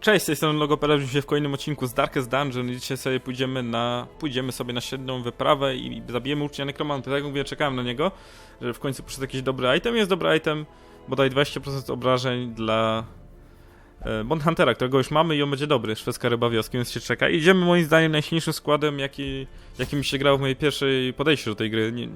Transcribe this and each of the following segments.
Cześć, z tej strony Logopeda, widzimy się w kolejnym odcinku z Darkest Dungeon i dzisiaj sobie pójdziemy na, pójdziemy sobie na średnią wyprawę i zabijemy ucznia nekromanta. Tak jak mówię, czekałem na niego, że w końcu przyszedł jakiś dobry item. Jest dobry item, bodaj 20% obrażeń dla Bond Huntera, którego już mamy i on będzie dobry, szwedzka ryba wioski, więc się czeka. Idziemy moim zdaniem najsilniejszym składem, jaki, jaki mi się grał w mojej pierwszej podejściu do tej gry. Nie,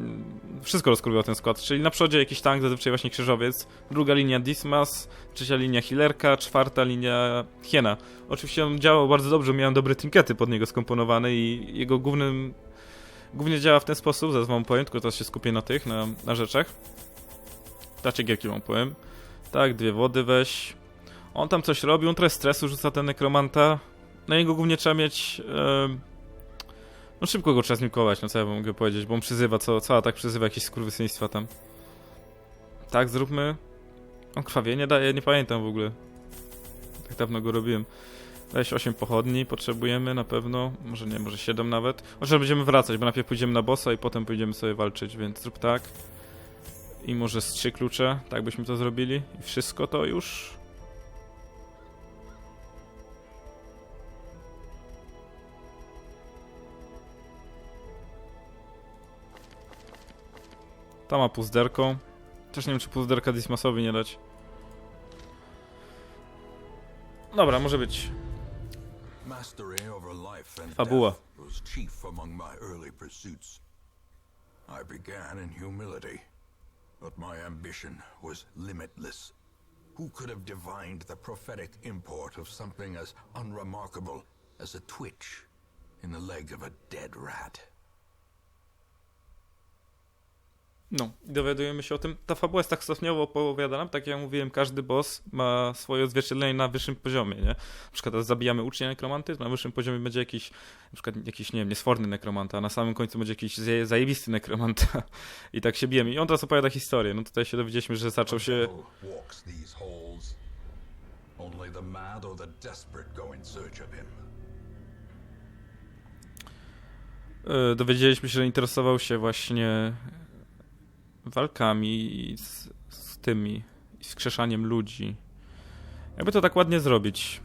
wszystko rozkurwiał ten skład, czyli na przodzie jakiś tank, zazwyczaj właśnie krzyżowiec, druga linia Dismas, trzecia linia Healerka, czwarta linia Hiena. Oczywiście on działał bardzo dobrze, miałem dobre trinkety pod niego skomponowane i jego głównym... Głównie działa w ten sposób, zaraz wam powiem, tylko teraz się skupię na tych, na, na rzeczach. Tacie gierki wam powiem. Tak, dwie wody weź. On tam coś robi, on trochę stresu rzuca ten nekromanta. Na niego głównie trzeba mieć... em, no szybko go trzeba zmikować, no co ja mogę powiedzieć, bo on przyzywa, co, co atak przyzywa jakieś skurwysyństwa tam. Tak, zróbmy. On krwawienie daje, nie pamiętam w ogóle. Tak dawno go robiłem. Weź 8 pochodni, potrzebujemy na pewno. Może nie, może 7 nawet. Może będziemy wracać, bo najpierw pójdziemy na bossa i potem pójdziemy sobie walczyć, więc zrób tak. I może z 3 klucze, tak byśmy to zrobili. I wszystko to już. Ta ma puzderką. Też nie wiem, czy puzderka Dismasowi nie dać. Dobra, może być. Fabuła. I began in humility, but my ambition was limitless. Who could have divined the prophetic import of something as unremarkable as a twitch in the leg of a dead rat? No, i dowiadujemy się o tym. Ta fabuła jest tak stopniowo opowiadana, tak jak mówiłem, każdy boss ma swoje odzwierciedlenie na wyższym poziomie, nie? Na przykład teraz zabijamy ucznia nekromanty, na wyższym poziomie będzie jakiś, na przykład jakiś, nie wiem, niesforny nekromanta, a na samym końcu będzie jakiś zaje- zajebisty nekromanta. I tak się bijemy. I on teraz opowiada historię. No tutaj się dowiedzieliśmy, że zaczął się... E, dowiedzieliśmy się, że interesował się właśnie walkami i z, z tymi, i skrzeszaniem ludzi. Jakby to tak ładnie zrobić.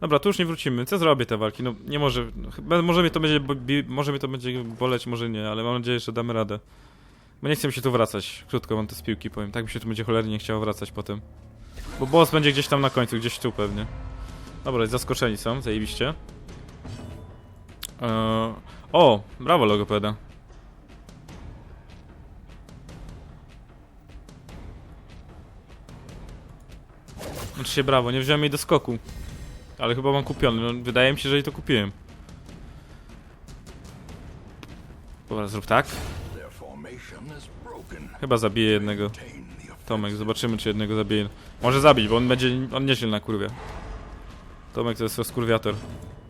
Dobra, tu już nie wrócimy. Co zrobię te walki? No nie może. No, chyba, może mnie to będzie. Może mnie to będzie boleć, może nie, ale mam nadzieję, że damy radę. Bo nie chcę mi się tu wracać. Krótko mam te z piłki, powiem. Tak mi się tu będzie cholernie nie chciało wracać potem. Bo boss będzie gdzieś tam na końcu, gdzieś tu pewnie. Dobra, zaskoczeni są, zajebiście. Eee, o, brawo logopeda. Znaczy się brawo, nie wziąłem jej do skoku. Ale chyba mam kupiony, no wydaje mi się, że jej to kupiłem. Dobra, zrób tak. Chyba zabiję jednego. Tomek, zobaczymy czy jednego zabije. Może zabić, bo on będzie, on nieźle na kurwie. Tomek to jest rozkurwiator.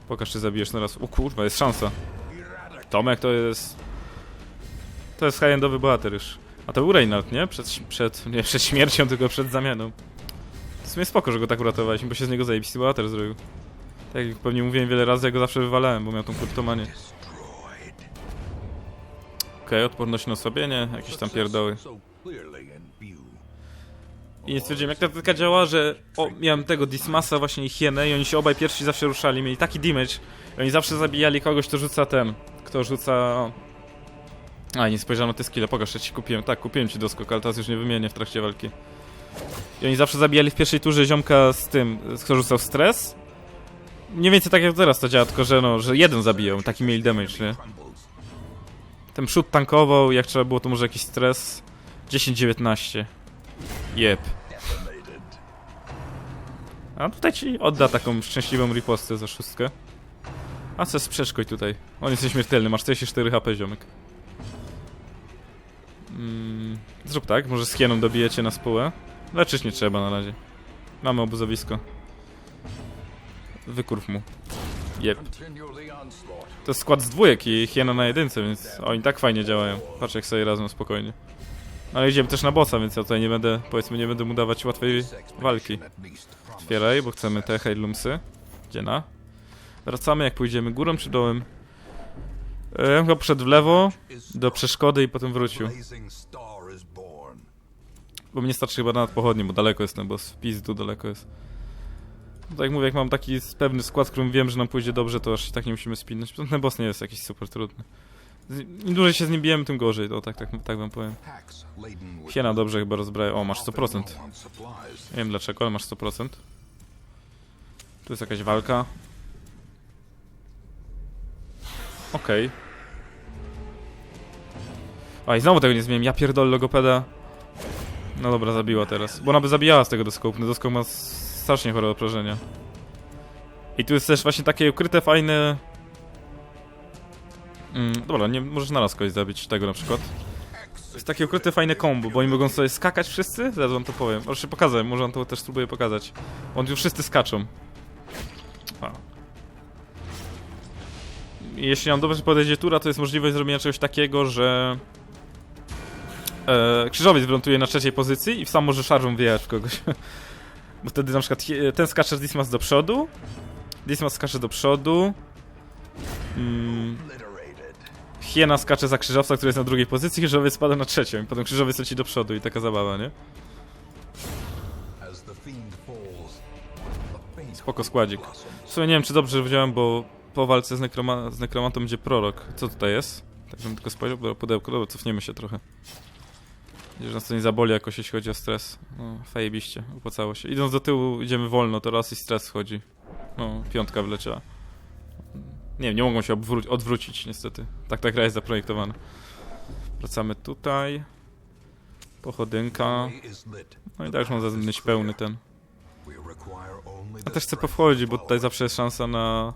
Pokaż czy zabijesz na raz. O kurwa, jest szansa. Tomek to jest... To jest high-endowy bohater już. A to był nie? Przed, przed, nie przed śmiercią, tylko przed zamianą. W sumie spoko, że go tak uratowaliśmy, bo się z niego zajebisty bohater zrobił. Tak jak pewnie mówiłem wiele razy, ja go zawsze wywalałem, bo miał tą destroyed. Okej, odporność na osłabienie, jakieś tam pierdoły. I nie stwierdziłem, jak ta taktyka działa, że o, miałem tego Dismasa właśnie i Hienę i oni się obaj pierwsi zawsze ruszali, mieli taki damage i oni zawsze zabijali kogoś, kto rzuca ten, kto rzuca... A, nie spojrzałem na te skille, pokaż, ja ci kupiłem, tak, kupiłem ci doskok, ale teraz już nie wymienię w trakcie walki. I oni zawsze zabijali w pierwszej turze ziomka z tym, kto rzucał stres. Mniej więcej tak jak teraz to działa, tylko że no, że jeden zabijał, taki mieli damage, nie? Ten przód tankował, jak trzeba było to może jakiś stres. 10-19. Jep. A tutaj ci odda taką szczęśliwą ripostę za szóstkę. A co sprzeczkoj tutaj? On jest nieśmiertelny, masz 44 HP, ziomek. Mm, zrób tak, może z hieną dobijecie na spółę. Leczyć nie trzeba na razie. Mamy obozowisko. Wykurw mu. Jep. To jest skład z dwójek i hiena na jedynce, więc oni tak fajnie działają. Patrz jak sobie razem spokojnie. Ale idziemy też na bossa, więc ja tutaj nie będę, powiedzmy, nie będę mu dawać łatwej walki. Otwieraj, bo chcemy te heilumsy. Gdzie na? Wracamy, jak pójdziemy górą czy dołem? E, Ja bym chyba poszedł w lewo, do przeszkody i potem wrócił. Bo mnie starczy chyba nad pochodni, bo daleko jest ten boss. W pizdu daleko jest. Tak jak mówię, jak mam taki pewny skład, którym wiem, że nam pójdzie dobrze, to aż się tak nie musimy spinać. Ten boss nie jest jakiś super trudny. Z- Im dłużej się z nim bijemy, tym gorzej, to tak, tak, tak wam powiem. Hiena dobrze chyba rozbraja. O, masz 100%. low on supplies. Nie wiem dlaczego, ale masz 100%. Tu jest jakaś walka. Okej. A i znowu tego nie zmieniłem. Ja pierdolę logopeda. No dobra, zabiła teraz. Bo ona by zabijała z tego doskopu. No doskop ma strasznie chore obrażenia. I tu jest też właśnie takie ukryte, fajne... Mm, dobra, nie możesz naraz kogoś zabić tego na przykład. Jest takie ukryte fajne kombo, bo oni mogą sobie skakać wszyscy? Zaraz wam to powiem. Może się pokazać, może on to też spróbuję pokazać. On tu wszyscy skaczą. A. Jeśli nam dobrze podejdzie tura, to jest możliwość zrobienia czegoś takiego, że... E, krzyżowiec wyląduje na trzeciej pozycji i sam może szarżą wyjechać w kogoś. Bo wtedy na przykład ten skacze z Dismas do przodu, Dismas skacze do przodu, mm. Hiena skacze za krzyżowca, który jest na drugiej pozycji, krzyżowiec spada na trzecią i potem krzyżowiec leci do przodu i taka zabawa, nie? Spoko składzik. W sumie nie wiem, czy dobrze wziąłem, bo po walce z, nekroma z nekromantą będzie prorok. Co tutaj jest? Tak żebym tylko spojrzał, bo pudełko, dobra, cofniemy się trochę. Że nas to nie zaboli jakoś, jeśli chodzi o stres. No, fajebiście, opłacało się. Idąc do tyłu, idziemy wolno, to raz i stres schodzi. No, piątka wleciała. Nie wiem, nie mogą się odwrócić, niestety. Tak ta gra jest zaprojektowana. Wracamy tutaj. Pochodynka. No i tak już mam zaznaczyć pełny ten. The też chcę powchodzić, bo tutaj zawsze jest szansa na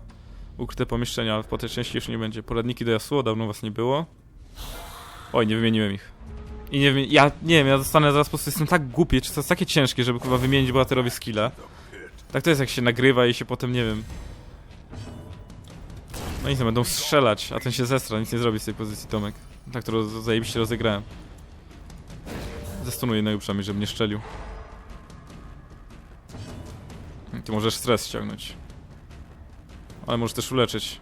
ukryte pomieszczenia, ale po tej części już nie będzie. Poradniki do Yasuo, dawno was nie było. Oj, nie wymieniłem ich. I nie wymi- ja nie wiem, ja zostanę zaraz po prostu, jestem tak głupi, czy to jest takie ciężkie, żeby chyba wymienić bohaterowi skilla. Tak to jest jak się nagrywa i się potem, nie wiem... No nic, no, będą strzelać, a ten się zestra, nic nie zrobi z tej pozycji Tomek. Tak to roz- zajebiście rozegrałem. Zestunuję jednego przynajmniej, żeby nie szczelił. Ty możesz stres ściągnąć. Ale możesz też uleczyć.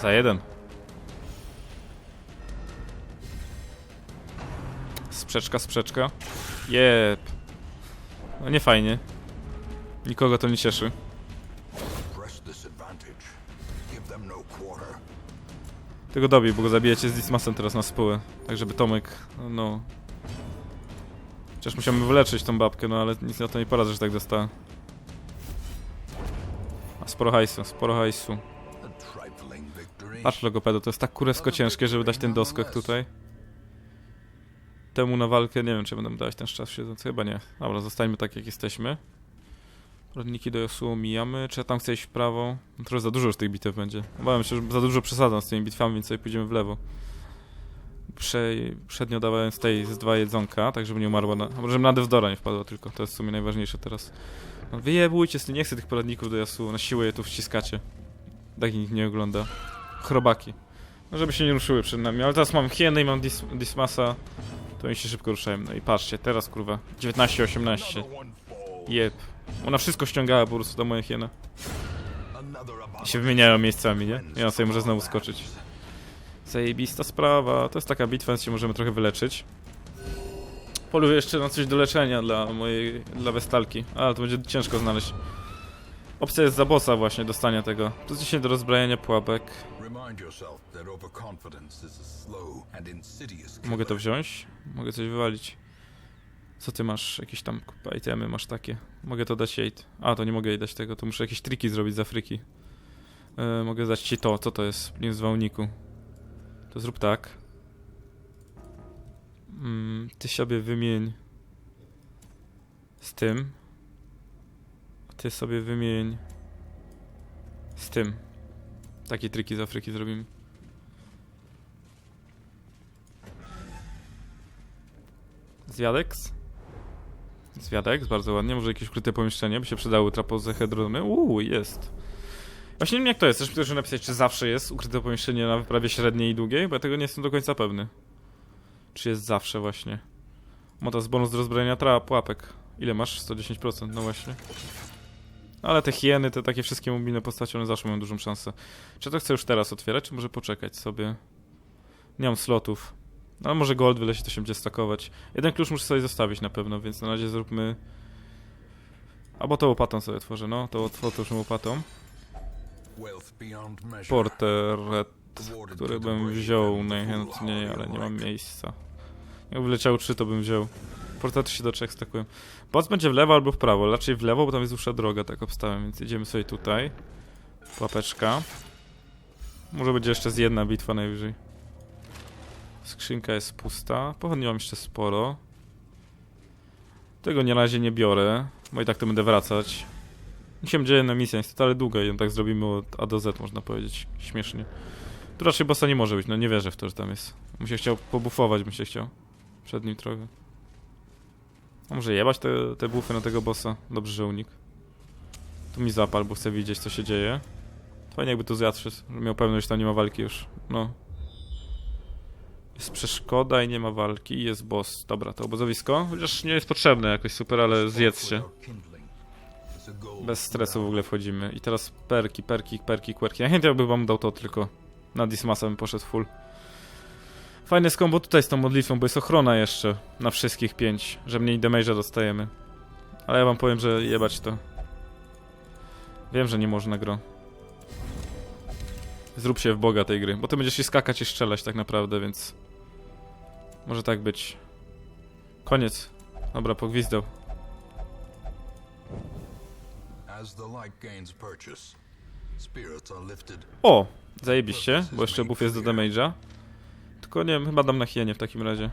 Za jeden. Sprzeczka, sprzeczka. Jep. No nie fajnie. Nikogo to nie cieszy. No. Tego dobij, bo go zabijecie z Dismasem teraz na spółę. Tak żeby Tomek, no... Chociaż musiałbym wyleczyć tą babkę, no ale nic na to nie poradzę, że tak dostała. A sporo hajsu, sporo hajsu. Patrz logopedo, to jest tak kurewsko ciężkie, żeby dać ten doskok tutaj. Temu na walkę, nie wiem czy będę dać ten czas siedząc, chyba nie. Dobra, zostańmy tak jak jesteśmy. Rodniki do Yasuo mijamy, czy ja tam chcę iść w prawo? No, trochę za dużo już tych bitew będzie. Obawiam się, że za dużo przesadzam z tymi bitwami, więc sobie pójdziemy w lewo. Prze... Przednio dawałem z tej z dwa jedzonka, tak żeby nie umarła na... Może na Devdora nie wpadła tylko, to jest w sumie najważniejsze teraz. No, wyjebujcie, nie chcę tych poradników do Yasuo, na siłę je tu wciskacie. Tak nikt nie ogląda chrobaki. No żeby się nie ruszyły przed nami, ale teraz mam hieny i mam dis Dismasa, to oni się szybko ruszają. No i patrzcie, teraz kurwa, 19-18. Another one falls. Jep. Ona wszystko ściągała po prostu do mojej. Another I się wymieniają miejscami, nie? I ona sobie może znowu skoczyć. Zajebista sprawa, to jest taka bitwa, więc się możemy trochę wyleczyć. Poluję jeszcze na coś do leczenia dla mojej, dla Westalki, ale to będzie ciężko znaleźć. Opcja jest za bossa właśnie, dostania tego. Plus 10 do rozbrajania pułapek. Mogę to wziąć? Mogę coś wywalić. Co ty masz? Jakieś tam kurwa, itemy masz takie. Mogę to dać jej. A, to nie mogę jej dać tego, to muszę jakieś triki zrobić z Afryki. E, mogę dać ci to, co to jest? Plin z wałniku. To zrób tak. Mm, ty sobie wymień z tym. Ty sobie wymień z tym. Takie triki z Afryki zrobimy. Zwiadex? Zwiadex, bardzo ładnie. Może jakieś ukryte pomieszczenie, by się przydały trapozohedrony. Uuu, jest. Właśnie nie wiem jak to jest, też proszę napisać, czy zawsze jest ukryte pomieszczenie na wyprawie średniej i długiej, bo ja tego nie jestem do końca pewny. Czy jest zawsze właśnie. To jest bonus do rozbrojenia trap, łapek. Ile masz? 110%, no właśnie. Ale te hieny, te takie wszystkie mobilne postacie, one zawsze mają dużą szansę. Czy to chcę już teraz otwierać, czy może poczekać sobie? Nie mam slotów. Ale może gold wyleci, to się będzie stakować. Jeden klucz muszę sobie zostawić na pewno, więc na razie zróbmy... Albo to łopatą sobie otworzę, no. To otworzę łopatą. Portret, awarded który bym wziął najchętniej, ale nie mam miejsca. Jakby leciało 3, to bym wziął. Portrety się do trzech stakują. Boss będzie w lewo albo w prawo. Raczej w lewo, bo tam jest dłuższa droga, tak obstałem, więc idziemy sobie tutaj. Łapeczka. Może będzie jeszcze z jedna bitwa najwyżej. Skrzynka jest pusta. Pochodni mam jeszcze sporo. Tego na razie nie biorę, bo i tak to będę wracać. Dzisiaj będzie jedna misja, niestety, ale długa i tak zrobimy od A do Z, można powiedzieć. Śmiesznie. Tu raczej bossa nie może być, no nie wierzę w to, że tam jest. Bym się chciał pobufować, bym się chciał. Przed nim trochę. A może jebać te, te bufy na tego bossa? Dobrze, że unik. Tu mi zapal, bo chcę widzieć, co się dzieje. Fajnie jakby tu zjadł miał pewność, że tam nie ma walki już. No. Jest przeszkoda i nie ma walki. Jest boss. Dobra, to obozowisko. Chociaż nie jest potrzebne jakoś super, ale zjedzcie. Bez stresu w ogóle wchodzimy. I teraz perki, perki, perki, quirki. Ja chętnie bym wam dał to tylko. Na Dismasa bym poszedł full. Fajne jest combo tutaj z tą modlitwą, bo jest ochrona jeszcze na wszystkich pięć, że mniej damage'a dostajemy. Ale ja wam powiem, że jebać to. Wiem, że nie można gro. Zrób się w boga tej gry, bo ty będziesz się skakać i strzelać tak naprawdę, więc... Może tak być. Koniec. Dobra, pogwizdał. O! Zajebiście, bo jeszcze buff jest do damage'a. Tylko nie wiem, chyba dam na hienie w takim razie.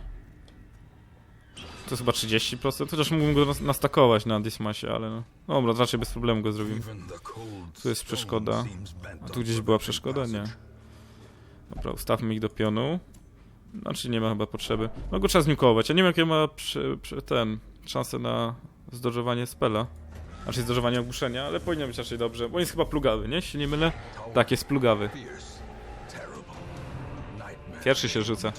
To jest chyba 30%, chociaż mógłbym go nas- nastakować na Dismasie, ale no. Dobra, raczej bez problemu go zrobimy. Tu jest przeszkoda. A tu gdzieś była przeszkoda? Nie. Dobra, ustawmy ich do pionu. Znaczy nie ma chyba potrzeby. No go trzeba zniukować. Ja nie wiem jakie ma przy, przy, ten szansę na zdodżowanie spela. Znaczy zdodżowanie ogłuszenia, ale powinno być raczej dobrze. Bo on jest chyba plugawy, nie? Jeśli nie mylę. Tak, jest plugawy. Pierwszy się rzuca.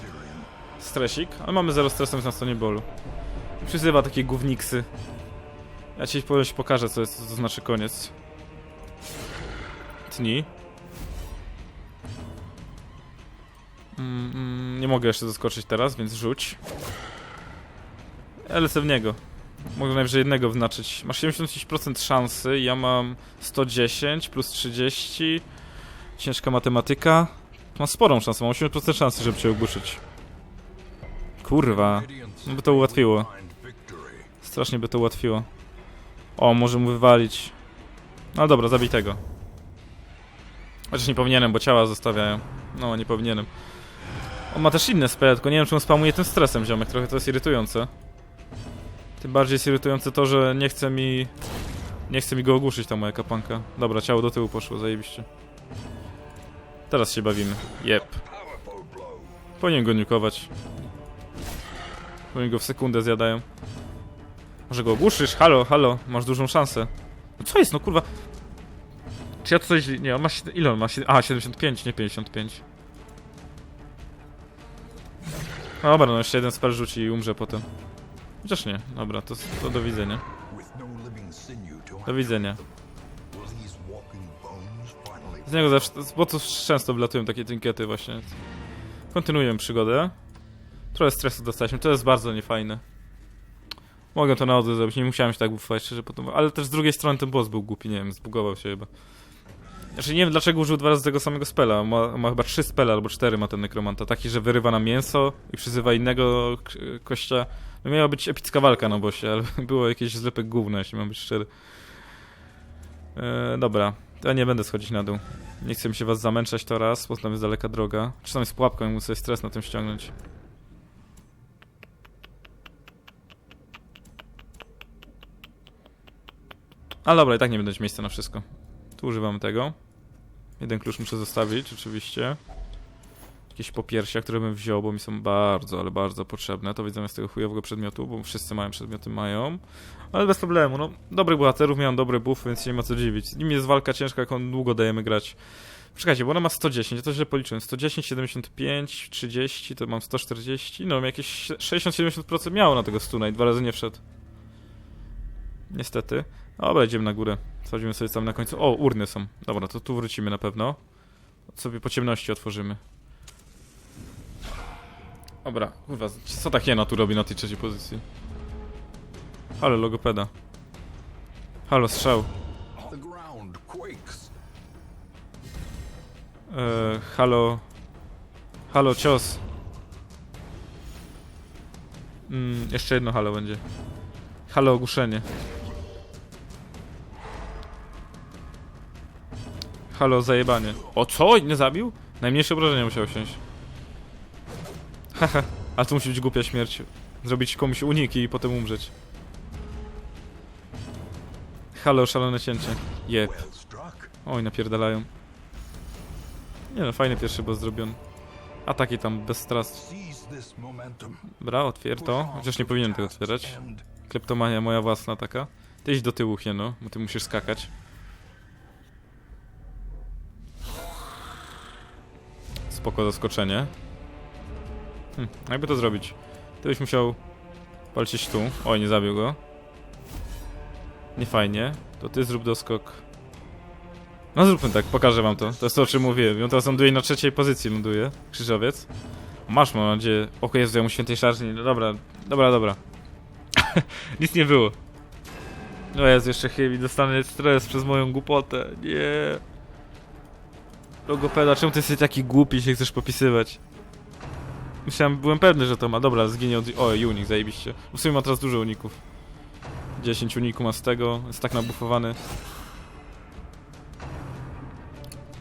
Stresik, ale mamy zero stresu na stronie bolu. Przyzywa takie gówniksy. Ja ci powiem, pokażę, co, jest, to znaczy koniec. Tni. Mm, nie mogę jeszcze zaskoczyć teraz, więc rzuć. Ja lecę w niego. Mogę najwyżej jednego wyznaczyć. Masz 75% szansy, ja mam 110 plus 30. Ciężka matematyka. Mam sporą szansę, mam 80% szansy, żeby cię ogłuszyć. Kurwa. No by to ułatwiło. Strasznie by to ułatwiło. O, może mu wywalić. No dobra, zabij tego. Chociaż nie powinienem, bo ciała zostawiają. No, nie powinienem. On ma też inne spele, tylko nie wiem, czy on spamuje tym stresem, ziomek. Trochę to jest irytujące. Tym bardziej jest irytujące to, że nie chce mi... Nie chce mi go ogłuszyć ta moja kapanka. Dobra, ciało do tyłu poszło, zajebiście. Teraz się bawimy. Jep. Powinien go niukować. Powinien go w sekundę zjadają. Może go ogłuszysz? Halo, halo, masz dużą szansę. No co jest, no kurwa? Czy ja coś... Nie, on ma... Ile on ma? A, 75, nie 55. No Dobra, no jeszcze jeden spell rzuci i umrze potem. Chociaż nie, dobra, to, to do widzenia. Do widzenia. Z niego zawsze... Bo to często wlatują takie trinkety właśnie. Kontynuujemy przygodę. Trochę stresu dostaliśmy, to jest bardzo niefajne. Mogę to na odwrót zrobić, nie musiałem się tak bufować, szczerze potem. Ale też z drugiej strony ten boss był głupi, nie wiem, zbugował się chyba. Znaczy nie wiem dlaczego użył dwa razy tego samego spela. Ma, ma chyba trzy spele albo cztery ma ten nekromanta. Taki, że wyrywa na mięso i przyzywa innego kościa. No miała być epicka walka na bossie, ale było jakieś zlepek gówno, jeśli mam być szczery. E, dobra, ja nie będę schodzić na dół. Nie chcę mi się was zamęczać to raz, bo tam jest daleka droga. Czy tam jest pułapka, i muszę stres na tym ściągnąć. Ale dobra, i tak nie będę mieć miejsca na wszystko. Tu używamy tego. Jeden klucz muszę zostawić, oczywiście. Jakieś popiersia, które bym wziął, bo mi są bardzo, ale bardzo potrzebne. To widzę z tego chujowego przedmiotu, bo wszyscy mają przedmioty, mają. Ale bez problemu, no. Dobrych bohaterów, miałem dobre buffy, więc nie ma co dziwić. Z nim jest walka ciężka, jak on długo dajemy grać. Czekajcie, bo ona ma 110, ja to źle policzyłem. 110, 75, 30, to mam 140. No, jakieś 60-70% miało na tego stuna i dwa razy nie wszedł. Niestety. Dobra, idziemy na górę. Schodzimy sobie tam na końcu. O, urny są. Dobra, to tu wrócimy na pewno. Sobie po ciemności otworzymy. Dobra, kurwa, co tak jena tu robi na tej trzeciej pozycji? Ale logopeda. Halo, strzał. The ground quakes. E, halo. Halo, cios. Mm, jeszcze jedno halo będzie. Halo, ogłuszenie. Halo, zajebanie. O co? Nie zabił? Najmniejsze obrażenia musiał wsiąść. Haha, a to musi być głupia śmierć. Zrobić komuś uniki i potem umrzeć. Halo, szalone cięcie. Struck. Oj, napierdalają. Nie no, fajny pierwszy boss zrobiony. Ataki tam bez momentum. Bra, otwier to. Chociaż nie powinienem tego otwierać. Kleptomania moja własna taka. Ty idź do tyłu, hieno, bo ty musisz skakać. Spoko zaskoczenie. Hm, jakby to zrobić? Ty byś musiał walczyć tu. Oj, nie zabił go. Nie fajnie. To ty zrób doskok. No zróbmy tak, pokażę wam to. To jest to, o czym mówiłem. On teraz ląduje na trzeciej pozycji, ląduje. Krzyżowiec. Masz, mam nadzieję. O Jezu, ja mu świętej No dobra, dobra, dobra. Nic nie było. O Jezu, jeszcze chybi dostanę stres przez moją głupotę. Nie. Logopeda, czemu ty jesteś taki głupi się chcesz popisywać? Myślałem, byłem pewny, że to ma. Dobra, zginie od... O, unik, zajebiście. W sumie ma teraz dużo uników. 10 uniku ma z tego, jest tak nabufowany.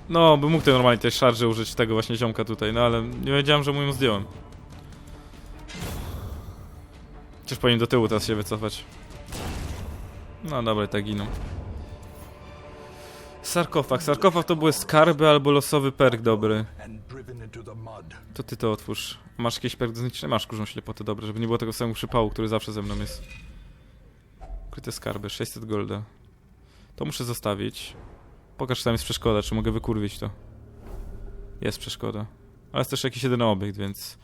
No, bym mógł tej normalnie tej szarży użyć tego właśnie ziomka tutaj, no ale nie wiedziałem, że mu ją zdjąłem. Czyż powinien do tyłu teraz się wycofać. No dobra, tak giną. Sarkofag. Sarkofag to były skarby albo losowy perk dobry. To ty to otwórz. Masz jakiś perk do zniszczenia? Masz kurzą ślepotę, dobre, żeby nie było tego samego przypału, który zawsze ze mną jest. Ukryte skarby, 600 golda. To muszę zostawić. Pokaż, czy tam jest przeszkoda, czy mogę wykurwić to. Jest przeszkoda. Ale jest też jakiś jeden obiekt, więc...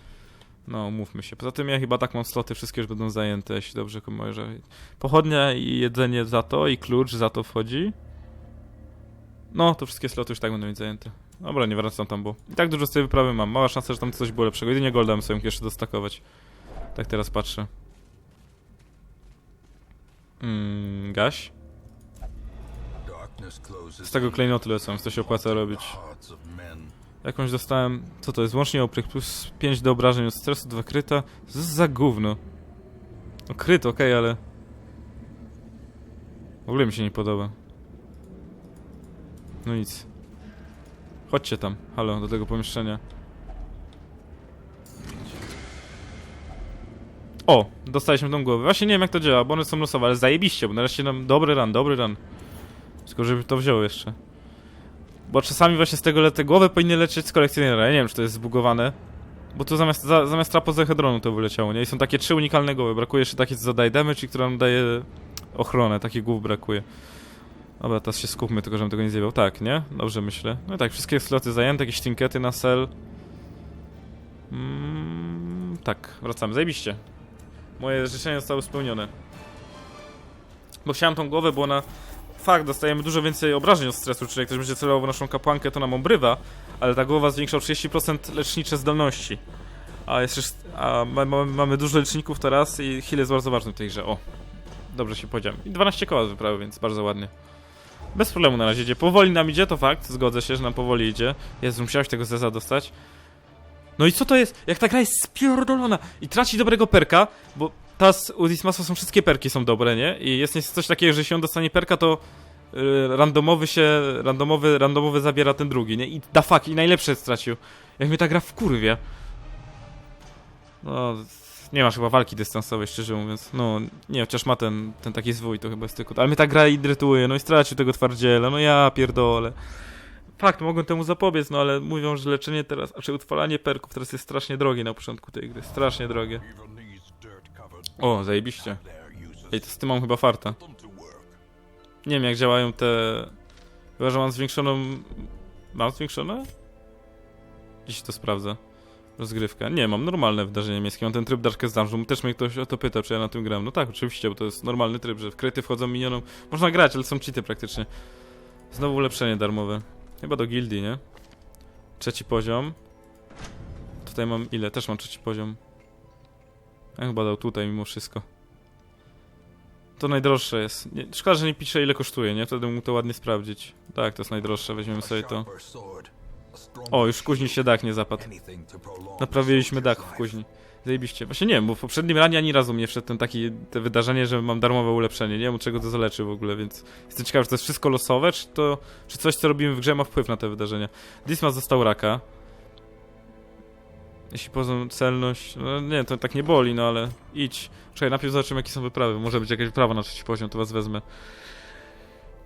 No, umówmy się. Poza tym ja chyba tak mam sloty, wszystkie już będą zajęte, jeśli dobrze kojarzę. Pochodnia i jedzenie za to, i klucz za to wchodzi. No, to wszystkie sloty już tak będą mieć zajęte. Dobra, nie wracam tam, bo i tak dużo z tej wyprawy mam. Mała szansa, że tam coś było lepszego. Jedynie golda bym sobie jeszcze dostakować. Tak teraz patrzę. Mm, gaś? Z tego klejnoty lecą, więc to się opłaca robić. Jakąś dostałem... Co to jest? Łącznie oprych plus 5 do obrażeń od stresu, 2 kryta. Za gówno? No kryt, okej, ale... W ogóle mi się nie podoba. No nic. Chodźcie tam, halo, do tego pomieszczenia. O, dostaliśmy tą głowę. Właśnie nie wiem jak to działa, bo one są losowe, ale zajebiście, bo nareszcie nam dobry run, dobry run. Tylko żeby to wziął jeszcze. Bo czasami właśnie z tego te głowy powinny lecieć z kolekcjonera. Ja nie wiem, czy to jest zbugowane. Bo tu zamiast, za, zamiast trapozehedronu to wyleciało, nie? I są takie trzy unikalne głowy. Brakuje jeszcze takie, co zadaje damage i która nam daje ochronę. Takich głów brakuje. Dobra, teraz się skupmy, tylko żebym tego nie zjebał. Tak, nie? Dobrze myślę. No tak, wszystkie sloty zajęte, jakieś tinkety na sel. Mm, tak, wracamy. Zajebiście. Moje życzenia zostały spełnione. Bo chciałem tą głowę, bo ona... Fakt, dostajemy dużo więcej obrażeń od stresu, czyli jak ktoś będzie celował w naszą kapłankę, to nam obrywa, ale ta głowa zwiększa o 30% lecznicze zdolności. A, jeszcze- a ma, ma, mamy dużo leczników teraz i heal jest bardzo ważny w tej grze. O, dobrze się powiedziałem. I 12 koła z wyprawy, więc bardzo ładnie. Bez problemu na razie idzie. Powoli nam idzie, to fakt, zgodzę się, że nam powoli idzie. Jezu, musiałeś tego zeza dostać. No i co to jest? Jak ta gra jest spierdolona i traci dobrego perka, bo teraz u Dismasa są wszystkie perki są dobre, nie? I jest coś takiego, że jeśli on dostanie perka, to y, randomowy się, randomowy, randomowy zabiera ten drugi, nie? I da fuck, i najlepsze stracił. Jak mnie ta gra w kurwie. No, nie masz chyba walki dystansowej, szczerze mówiąc. No, nie, chociaż ma ten, ten taki zwój, to chyba jest tylko... Ale mnie ta gra irytuje, no i stracił tego twardziela, no ja pierdolę. Fakt, mogłem temu zapobiec, no ale mówią, że leczenie teraz, znaczy utrwalanie perków teraz jest strasznie drogie na początku tej gry, strasznie drogie. O, zajebiście. Ej, to z tym mam chyba farta. Nie wiem jak działają te... Chyba, że mam zwiększoną... Mam zwiększone? Dziś to sprawdzę. Rozgrywka. Nie, mam normalne wydarzenie miejskie. Mam ten tryb Darkest Dungeon. Też mnie ktoś o to pyta, czy ja na tym gram. No tak, oczywiście, bo to jest normalny tryb, że w kryty wchodzą minionom. Można grać, ale są cheaty praktycznie. Znowu ulepszenie darmowe. Chyba do gildii, nie? Trzeci poziom. Tutaj mam ile? Też mam trzeci poziom. Ja chyba dał tutaj mimo wszystko. To najdroższe jest. Nie, szkoda, że nie pisze ile kosztuje, nie? Wtedy mógł to ładnie sprawdzić. Tak, to jest najdroższe, weźmiemy sobie to. O, już kuźni się dach nie zapadł. Naprawiliśmy dach w kuźni. Zajebiście. Właśnie nie wiem, bo w poprzednim ranie ani razu mnie wszedł ten taki te wydarzenie, że mam darmowe ulepszenie. Nie wiem czego to zależy w ogóle, więc jestem ciekaw, czy to jest wszystko losowe, czy to, czy coś co robimy w grze ma wpływ na te wydarzenia. Dismas dostał raka. Jeśli poza celność, no nie, to tak nie boli, no ale idź. Czekaj, najpierw zobaczymy jakie są wyprawy. Może być jakaś wyprawa na trzeci poziom, to was wezmę.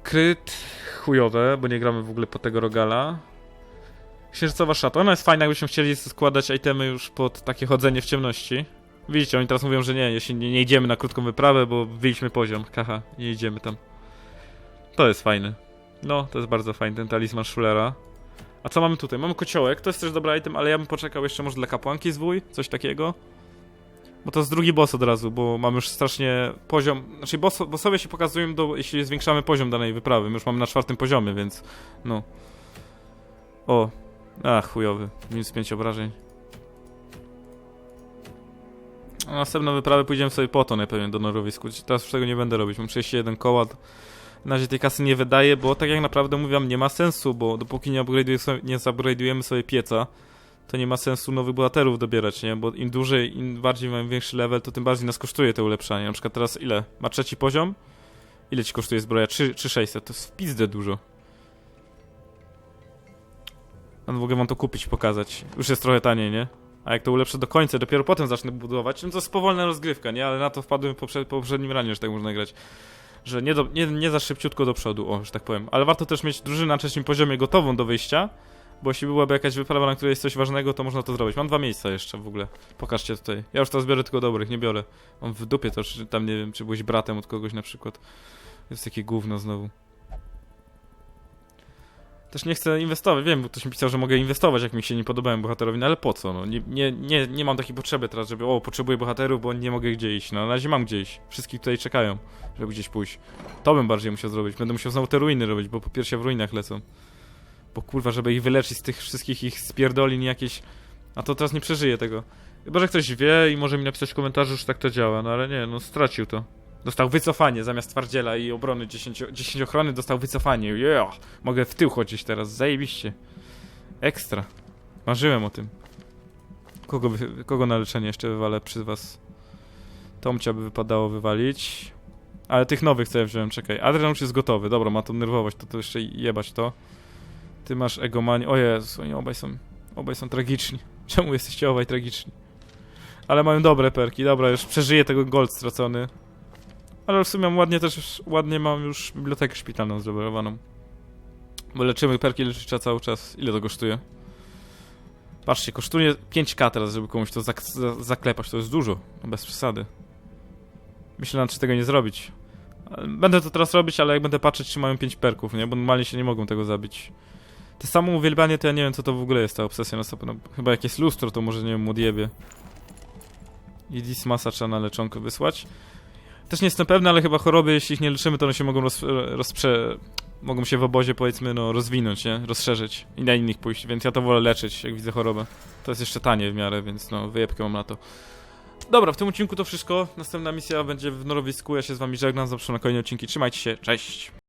Kryt chujowe, bo nie gramy w ogóle po tego rogala. Księżycowa szata. Ona jest fajna, jakbyśmy chcieli składać itemy już pod takie chodzenie w ciemności. Widzicie, oni teraz mówią, że nie, jeśli nie, nie idziemy na krótką wyprawę, bo wyjdziemy poziom. Haha, nie idziemy tam. To jest fajne. No, to jest bardzo fajny, ten talizman Schulera. A co mamy tutaj? Mamy kociołek, to jest też dobry item, ale ja bym poczekał jeszcze może dla kapłanki zwój, coś takiego. Bo to jest drugi boss od razu, bo mamy już strasznie poziom... Znaczy boss, bossowie się pokazują, do, jeśli zwiększamy poziom danej wyprawy. My już mamy na czwartym poziomie, więc... No. O, Ach, chujowy. Minus 5 obrażeń. A następną wyprawę pójdziemy sobie po to najpewniej do Norowisku. Teraz już tego nie będę robić. Mam 31 koła. Na razie tej kasy nie wydaję, bo tak jak naprawdę mówiłam, nie ma sensu, bo dopóki nie, nie zupgrade'ujemy sobie pieca, to nie ma sensu nowych bohaterów dobierać, nie? Bo im dłużej, im bardziej mamy większy level, to tym bardziej nas kosztuje te ulepszanie. Na przykład teraz ile? Ma trzeci poziom? Ile ci kosztuje zbroja? 3, 600. To jest w pizdę dużo. No mogę wam to kupić pokazać. Już jest trochę taniej, nie? A jak to ulepszę do końca, dopiero potem zacznę budować, no to jest powolna rozgrywka, nie? Ale na to wpadłem poprze- poprzednim ranie, że tak można grać. Że nie, do, nie, nie za szybciutko do przodu, o, że tak powiem. Ale warto też mieć drużynę na trzecim poziomie gotową do wyjścia, bo jeśli byłaby jakaś wyprawa, na której jest coś ważnego, to można to zrobić. Mam dwa miejsca jeszcze w ogóle. Pokażcie tutaj. Ja już teraz biorę tylko dobrych, nie biorę. Mam w dupie to, czy tam nie wiem, czy byłeś bratem od kogoś na przykład. Jest takie gówno znowu. Też nie chcę inwestować. Wiem, bo ktoś mi pisał, że mogę inwestować, jak mi się nie podobają bohaterowi, no ale po co? No? Nie, nie, nie, nie mam takiej potrzeby teraz, żeby o, potrzebuję bohaterów, bo nie mogę gdzie iść. No na razie mam gdzie iść. Wszystkich tutaj czekają, żeby gdzieś pójść. To bym bardziej musiał zrobić. Będę musiał znowu te ruiny robić, bo po pierwsze w ruinach lecą. Bo kurwa, żeby ich wyleczyć z tych wszystkich ich spierdolin jakieś... A to teraz nie przeżyję tego. Chyba, że ktoś wie i może mi napisać w komentarzu, że tak to działa, no ale nie, no stracił to. Dostał wycofanie zamiast twardziela i obrony 10, 10 ochrony dostał wycofanie. Yeah! Mogę w tył chodzić teraz, zajebiście. Ekstra. Marzyłem o tym. Kogo, kogo na leczenie jeszcze wywalę przy was? Tomcia by wypadało wywalić. Ale tych nowych co ja wziąłem, czekaj. Adrian już jest gotowy, dobra, ma to nerwować, to, to jeszcze jebać to. Ty masz egomanię. O Jezus, oni obaj są, obaj są tragiczni. Czemu jesteście obaj tragiczni? Ale mają dobre perki, dobra, już przeżyję tego gold stracony. Ale w sumie ładnie też, ładnie mam już bibliotekę szpitalną zreberowaną. Bo leczymy perki leczyć trzeba cały czas. Ile to kosztuje? Patrzcie, kosztuje 5k teraz, żeby komuś to zak za- zaklepać. To jest dużo, bez przesady. Myślę, czy tego nie zrobić. Będę to teraz robić, ale jak będę patrzeć, czy mają 5 perków, nie? Bo normalnie się nie mogą tego zabić. To samo uwielbianie, to ja nie wiem, co to w ogóle jest ta obsesja na. No, chyba jakieś lustro, to może, nie wiem, odjebie. I Dismasa trzeba na leczonkę wysłać. Też nie jestem pewny, ale chyba choroby, jeśli ich nie leczymy, to one się mogą roz, rozprze... Mogą się w obozie, powiedzmy, no, rozwinąć, nie? Rozszerzyć i na innych pójść, więc ja to wolę leczyć, jak widzę chorobę. To jest jeszcze tanie w miarę, więc no, wyjebkę mam na to. Dobra, w tym odcinku to wszystko. Następna misja będzie w Norowisku. Ja się z wami żegnam, zobaczymy na kolejne odcinki. Trzymajcie się, cześć!